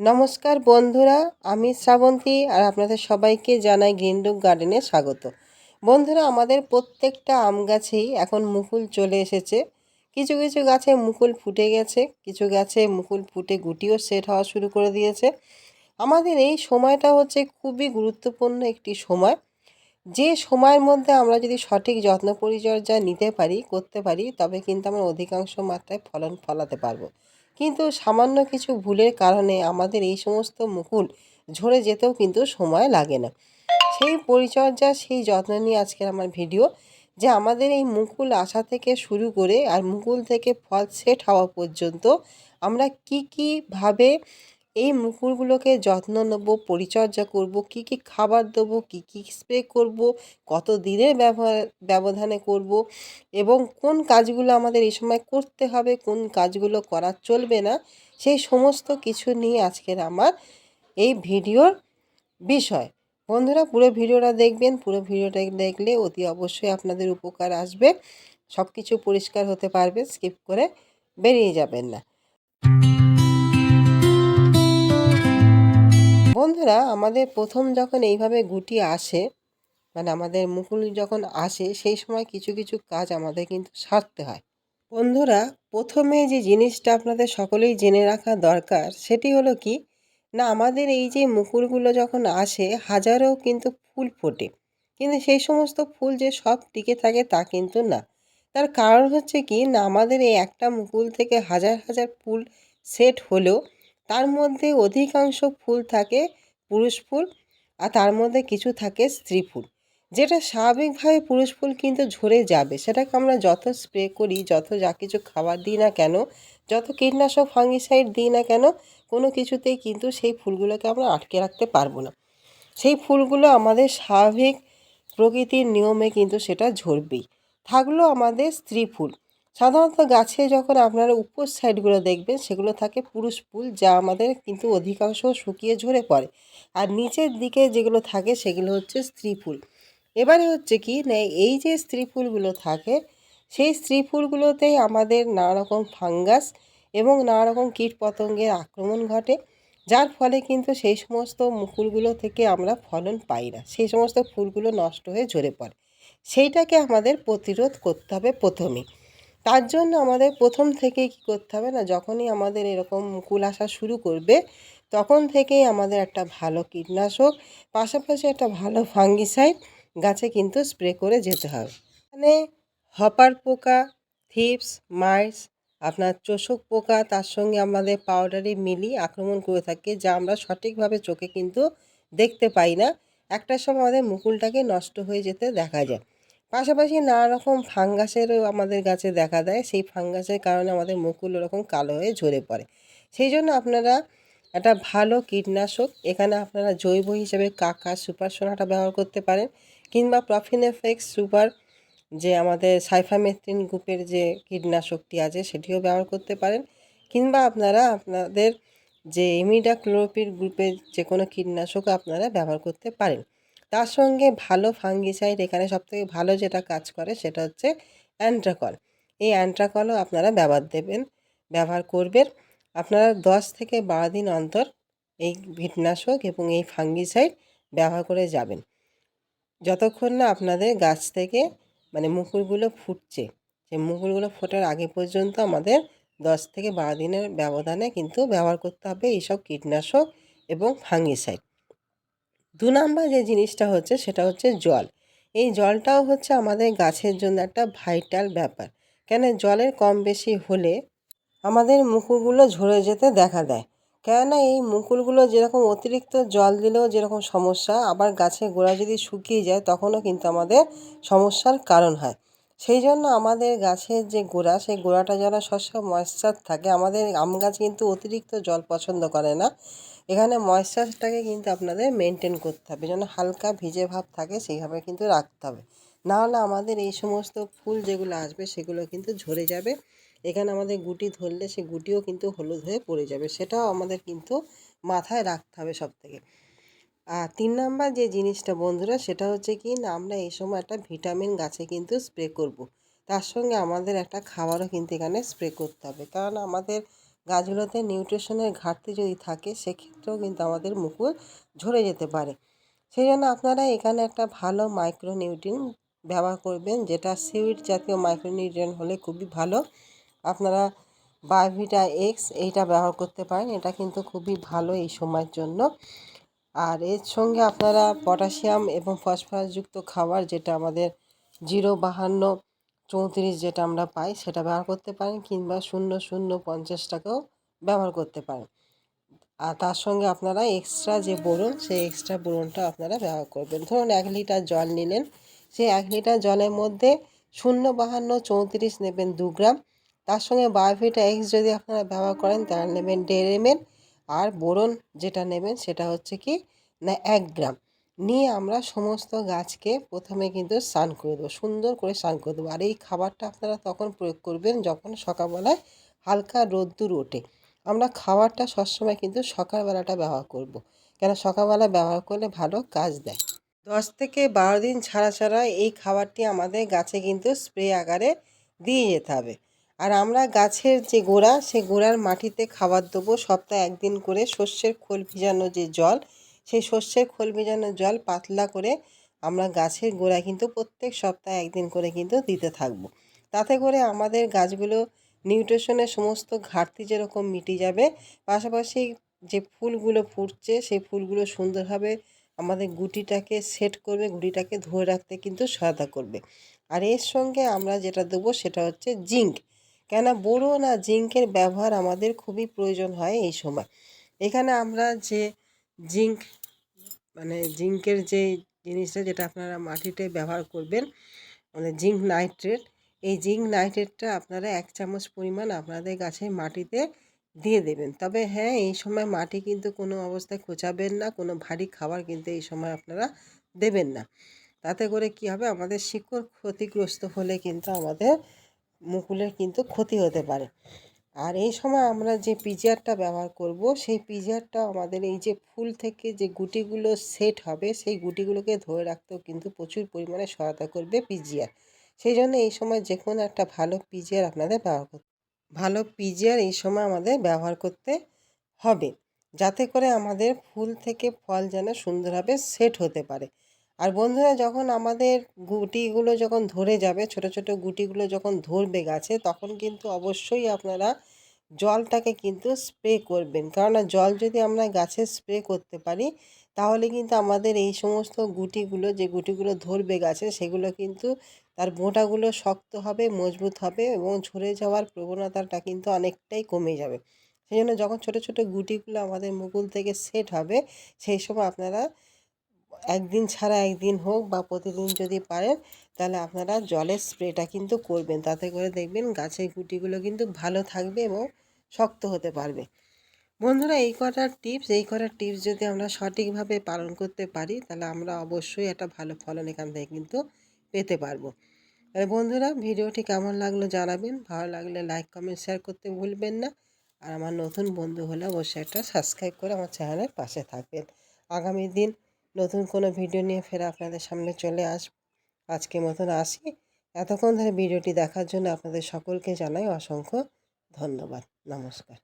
নমস্কার বন্ধুরা, আমি শ্রাবন্তী আর আপনাদের সবাইকে জানাই গ্রিনডুক গার্ডেনে স্বাগত। বন্ধুরা, আমাদের প্রত্যেকটা আম গাছেই এখন মুকুল চলে এসেছে। কিছু কিছু গাছে মুকুল ফুটে গেছে, কিছু গাছে মুকুল ফুটে গুটিও সেট হওয়া শুরু করে দিয়েছে। আমাদের এই সময়টা হচ্ছে খুবই গুরুত্বপূর্ণ একটি সময়। যে সময়ের মধ্যে আমরা যদি সঠিক যত্ন পরিচর্যা নিতে পারি, করতে পারি, তবে কিন্তু আমরা অধিকাংশ মাত্রায় ফলন ফলাতে পারব। কিন্তু সামান্য কিছু ভুলের কারণে আমাদের এই সমস্ত মুকুল ঝরে যেতেও কিন্তু সময় লাগে না। সেই পরিচর্যা, সেই যত্ন নিয়ে আজকের আমার ভিডিও, যে আমাদের এই মুকুল আসা থেকে শুরু করে আর মুকুল থেকে ফল সেট হওয়া পর্যন্ত আমরা কী কীভাবে এই মুকুলগুলোকে যত্ন নেব, পরিচর্যা করব, কি কি খাবার দেবো, কি কি স্প্রে করব, কত দিনের ব্যবহার, ব্যবধানে করব এবং কোন কাজগুলো আমাদের এই সময় করতে হবে, কোন কাজগুলো করা চলবে না, সেই সমস্ত কিছু নিয়ে আজকের আমার এই ভিডিওর বিষয়। বন্ধুরা, পুরো ভিডিওটা দেখবেন, পুরো ভিডিওটা দেখলে অতি অবশ্যই আপনাদের উপকার আসবে সব কিছু পরিষ্কার হতে পারবে স্কিপ করে বেরিয়ে যাবেন না। বন্ধুরা, আমাদের প্রথম যখন এইভাবে গুটি আসে মানে আমাদের মুকুল যখন আসে, সেই সময় কিছু কিছু কাজ আমাদের কিন্তু সারতে হয়। বন্ধুরা, প্রথমে যে জিনিসটা আপনাদের সকলেই জেনে রাখা দরকার, সেটি হলো কি? না, আমাদের এই যে মুকুলগুলো যখন আসে, হাজারো কিন্তু ফুল ফোটে। কিন্তু সেই সমস্ত ফুল যে সব টিকে থাকে তা কিন্তু না। তার কারণ হচ্ছে কি? না, আমাদের এই একটা মুকুল থেকে হাজার হাজার ফুল সেট হলেও তার মধ্যে অধিকাংশ ফুল থাকে পুরুষ ফুল আর তার মধ্যে কিছু থাকে স্ত্রী ফুল। যেটা স্বাভাবিকভাবে পুরুষ ফুল কিন্তু ঝরে যাবে। সেটাকে আমরা যত স্প্রে করি, যত যা কিছু খাবার দিই না কেন, যত কীটনাশক ফাঙ্গিসাইড দিই না কেন, কোনো কিছুতেই কিন্তু সেই ফুলগুলোকে আমরা আটকে রাখতে পারব না। সেই ফুলগুলো আমাদের স্বাভাবিক প্রকৃতির নিয়মে কিন্তু সেটা ঝরবেই। থাকল আমাদের স্ত্রী ফুল। সাধারণত গাছে যখন আপনারা উপর সাইডগুলো দেখবেন, সেগুলো থাকে পুরুষ ফুল যা আমাদের কিন্তু অধিকাংশ শুকিয়ে ঝরে পড়ে। আর নিচের দিকে যেগুলো থাকে, সেগুলো হচ্ছে স্ত্রী ফুল। এবারে হচ্ছে কি, না, এই যে স্ত্রী ফুলগুলো থাকে, সেই স্ত্রী ফুলগুলোতেই আমাদের নানা রকম ফাঙ্গাস এবং নানা রকম কীট পতঙ্গের আক্রমণ ঘটে, যার ফলে কিন্তু সেই সমস্ত মুকুলগুলো থেকে আমরা ফলন পাই না। সেই সমস্ত ফুলগুলো নষ্ট হয়ে ঝরে পড়ে। সেইটাকে আমাদের প্রতিরোধ করতে হবে প্রথমেই তার জন্য আমাদের প্রথম থেকেই কী করতে হবে না, যখনই আমাদের এরকম মুকুল আসা শুরু করবে, তখন থেকেই আমাদের একটা ভালো কীটনাশক, পাশাপাশি একটা ভালো ফাঙ্গিসাইড গাছে কিন্তু স্প্রে করে যেতে হবে। মানে হপার পোকা, থিপস, মাইস, আপনার চোষক পোকা, তার সঙ্গে আমাদের পাউডারি মিলি আক্রমণ করে থাকে, যা আমরা সঠিকভাবে চোখে কিন্তু দেখতে পাই না। একটা সময় আমাদের মুকুলটাকে নষ্ট হয়ে যেতে দেখা যায়। পাশাপাশি নানা রকম ফাঙ্গাসেরও আমাদের গাছে দেখা দেয়। সেই ফাঙ্গাসের কারণে আমাদের মুকুল ওরকম কালো হয়ে ঝরে পড়ে। সেই জন্য আপনারা একটা ভালো কীটনাশক, এখানে আপনারা জৈব হিসেবে কাকা, সুপার সোনাটা ব্যবহার করতে পারেন কিংবা প্রফিনেফেক্স সুপার, যে আমাদের সাইফামেথ্রিন গ্রুপের যে কীটনাশকটি আছে সেটিও ব্যবহার করতে পারেন। কিংবা আপনারা আপনাদের যে ইমিডাক্লোরোপির গ্রুপের যে কোনো কীটনাশক আপনারা ব্যবহার করতে পারেন। তার সঙ্গে ভালো ফাঙ্গিসাইড এখানে সবথেকে ভালো যেটা কাজ করে সেটা হচ্ছে অ্যান্ট্রাকল। এই অ্যান্ট্রাকলও আপনারা ব্যবহার দেবেন, ব্যবহার করবেন। আপনারা দশ থেকে বারো দিন অন্তর এই কীটনাশক এবং এই ফাঙ্গিসাইড ব্যবহার করে যাবেন। যতক্ষণ না আপনাদের গাছ থেকে মানে মুকুলগুলো ফুটছে সেই মুকুলগুলো ফোটার আগে পর্যন্ত আমাদের দশ থেকে বারো দিনের ব্যবধানে কিন্তু ব্যবহার করতে হবে এইসব কীটনাশক এবং ফাঙ্গিসাইড। দু নাম্বার যে জিনিসটা হচ্ছে সেটা হচ্ছে জল। এই জলটাও হচ্ছে আমাদের গাছের জন্য একটা ভাইটাল ব্যাপার। কেন জলের কম বেশি হলে আমাদের মুকুলগুলো ঝরে যেতে দেখা দেয়। কেননা এই মুকুলগুলো যেরকম অতিরিক্ত জল দিলেও যেরকম সমস্যা, আবার গাছের গোড়া যদি শুকিয়ে যায় তখনও কিন্তু আমাদের সমস্যার কারণ হয়। সেই জন্য আমাদের গাছের যে গোড়া, সেই গোড়াটা যেন সবসময় ময়েশ্চার থাকে, আমাদের আম গাছ কিন্তু অতিরিক্ত জল পছন্দ করে না। এখানে ময়েশ্চারটাকে কিন্তু আপনাদের মেনটেন করতে হবে। যেন হালকা ভিজে ভাব থাকে, সেইভাবে কিন্তু রাখতে হবে। নাহলে আমাদের এই সমস্ত ফুল যেগুলো আসবে, সেগুলো কিন্তু ঝরে যাবে। এখানে আমাদের গুটি ধরলে সে গুটিও কিন্তু হলুদ হয়ে পড়ে যাবে। সেটাও আমাদের কিন্তু মাথায় রাখতে হবে সব থেকে আর তিন নাম্বার যে জিনিসটা বন্ধুরা, সেটা হচ্ছে কি, না আমরা এই সময় একটা ভিটামিন গাছে কিন্তু স্প্রে করব। তার সঙ্গে আমাদের একটা খাবারও কিন্তু এখানে স্প্রে করতে হবে। কারণ আমাদের গাছগুলোতে নিউট্রিশনের ঘাটতি যদি থাকে, সেক্ষেত্রেও কিন্তু আমাদের মুকুল ঝরে যেতে পারে। সেই জন্য আপনারা এখানে একটা ভালো মাইক্রোনিউট্রিন ব্যবহার করবেন, যেটা সিউইড জাতীয় মাইক্রো নিউট্রিয়েন্ট হলে খুবই ভালো। আপনারা বায়োভিটা এক্স এইটা ব্যবহার করতে পারেন, এটা কিন্তু খুবই ভালো এই সময়ের জন্য। আর এর সঙ্গে আপনারা পটাশিয়াম এবং ফসফরাসযুক্ত খাবার, যেটা আমাদের জিরো বাহান্ন চৌত্রিশ যেটা আমরা পাই সেটা ব্যবহার করতে পারেন কিংবা শূন্য শূন্য পঞ্চাশ টাকাও ব্যবহার করতে পারেন। আর তার সঙ্গে আপনারা এক্সট্রা যে বোরন, সেই এক্সট্রা বোরনটা আপনারা ব্যবহার করবেন। ধরুন এক লিটার জল নিলেন, সেই এক লিটার জলের মধ্যে শূন্য, বাহান্ন, চৌত্রিশ নেবেন দু গ্রাম। তার সঙ্গে বায়োভিটা এক্স যদি আপনারা ব্যবহার করেন, তাহলে নেবেন দেড় এমএল আর বোরন যেটা নেবেন সেটা হচ্ছে কি, না এক গ্রাম। নিয়ে আমরা সমস্ত গাছকে প্রথমে কিন্তু স্নান করে দেবো, সুন্দর করে স্নান করে দেবো। আর এই খাবারটা আপনারা তখন প্রয়োগ করবেন যখন সকালবেলায় হালকা রোদ্দুর ওঠে। আমরা খাবারটা সবসময় কিন্তু সকালবেলাটা ব্যবহার করব। কেন সকালবেলা ব্যবহার করলে ভালো কাজ দেয়। দশ থেকে বারো দিন ছাড়া ছাড়া এই খাবারটি আমাদের গাছে কিন্তু স্প্রে আকারে দিয়ে যেতে হবে। আর আমরা গাছের যে গোড়া, সে গোড়ার মাটিতে খাবার দেবো, সপ্তাহে একদিন করে শস্যের খোল ভিজানো যে জল সেই শস্যের খোল ভিজানো জল পাতলা করে আমরা গাছের গোড়ায় কিন্তু প্রত্যেক সপ্তাহে একদিন করে কিন্তু দিতে থাকব। তাতে করে আমাদের গাছগুলো নিউট্রিশনের সমস্ত ঘাটতি যেরকম মিটে যাবে, পাশাপাশি যে ফুলগুলো ফুটছে সেই ফুলগুলো সুন্দরভাবে আমাদের গুটিটাকে সেট করবে, গুটিটাকে ধরে রাখতে কিন্তু সহায়তা করবে। আর এর সঙ্গে আমরা যেটা দেবো সেটা হচ্ছে জিঙ্ক। কেন বোরন আর জিঙ্কের ব্যবহার আমাদের খুবই প্রয়োজন হয় এই সময়। এখানে আমরা যে জিঙ্ক মানে জিঙ্কের যে জিনিসটা যেটা আপনারা মাটিতে ব্যবহার করবেন মানে জিঙ্ক নাইট্রেট এই জিঙ্ক নাইট্রেটটা আপনারা এক চামচ পরিমাণ আপনাদের গাছের মাটিতে দিয়ে দেবেন। তবে হ্যাঁ এই সময় মাটি কিন্তু কোনো অবস্থায় খোঁচাবেন না, কোনো ভারী খাবার কিন্তু এই সময় আপনারা দেবেন না। তাতে করে কি হবে, আমাদের শিকড় ক্ষতিগ্রস্ত হলে কিন্তু আমাদের মুকুলের কিন্তু ক্ষতি হতে পারে। আর এই সময় আমরা যে পিজিআরটা ব্যবহার করব, সেই পিজিআরটা আমাদের এই যে ফুল থেকে যে গুটিগুলো সেট হবে, সেই গুটিগুলোকে ধরে রাখতেও কিন্তু প্রচুর পরিমাণে সহায়তা করবে পিজিআর সেই জন্য এই সময় যে কোনো একটা ভালো পিজিআর আপনাদের ব্যবহার করতে, ভালো পিজিআর এই সময় আমাদের ব্যবহার করতে হবে। যাতে করে আমাদের ফুল থেকে ফল যেন সুন্দরভাবে সেট হতে পারে। আর বন্ধুরা, যখন আমাদের গুটিগুলো যখন ধরে যাবে, ছোট ছোট গুটিগুলো যখন ধরবে গাছে, তখন কিন্তু অবশ্যই আপনারা জলটাকে কিন্তু স্প্রে করবেন। কেননা, জল যদি আমরা গাছে স্প্রে করতে পারি, তাহলে কিন্তু আমাদের এই সমস্ত গুটিগুলো, যে গুটিগুলো ধরবে গাছে, সেগুলো কিন্তু তার বোঁটাগুলো শক্ত হবে, মজবুত হবে এবং ঝরে যাওয়ার প্রবণতাটা কিন্তু অনেকটাই কমে যাবে। সেই জন্য যখন ছোটো ছোটো গুটিগুলো আমাদের মুকুল থেকে সেট হবে, সেই সময় আপনারা একদিন ছাড়া একদিন হোক বা প্রতিদিন যদি পারেন, তাহলে আপনারা জলের স্প্রেটা কিন্তু করবেন। তাতে করে দেখবেন গাছের গুটিগুলো কিন্তু ভালো থাকবে এবং শক্ত হতে পারবে। বন্ধুরা, এই কটার টিপস, এই কটার টিপস যদি আমরা সঠিকভাবে পালন করতে পারি, তাহলে আমরা অবশ্যই একটা ভালো ফলন এখান থেকে কিন্তু পেতে পারব। বন্ধুরা, ভিডিওটি কেমন লাগল জানাবেন। ভালো লাগলে লাইক কমেন্ট শেয়ার করতে ভুলবেন না। আর আমার নতুন বন্ধু হলে অবশ্যই একটা সাবস্ক্রাইব করে আমার চ্যানেলের পাশে থাকবেন। আগামী দিন নতুন কোনো ভিডিও নিয়ে ফের আপনাদের সামনে চলে আস, আজকে মতন আসি। এতক্ষণ ধরে ভিডিওটি দেখার জন্য আপনাদের সকলকে জানাই অসংখ্য ধন্যবাদ। নমস্কার।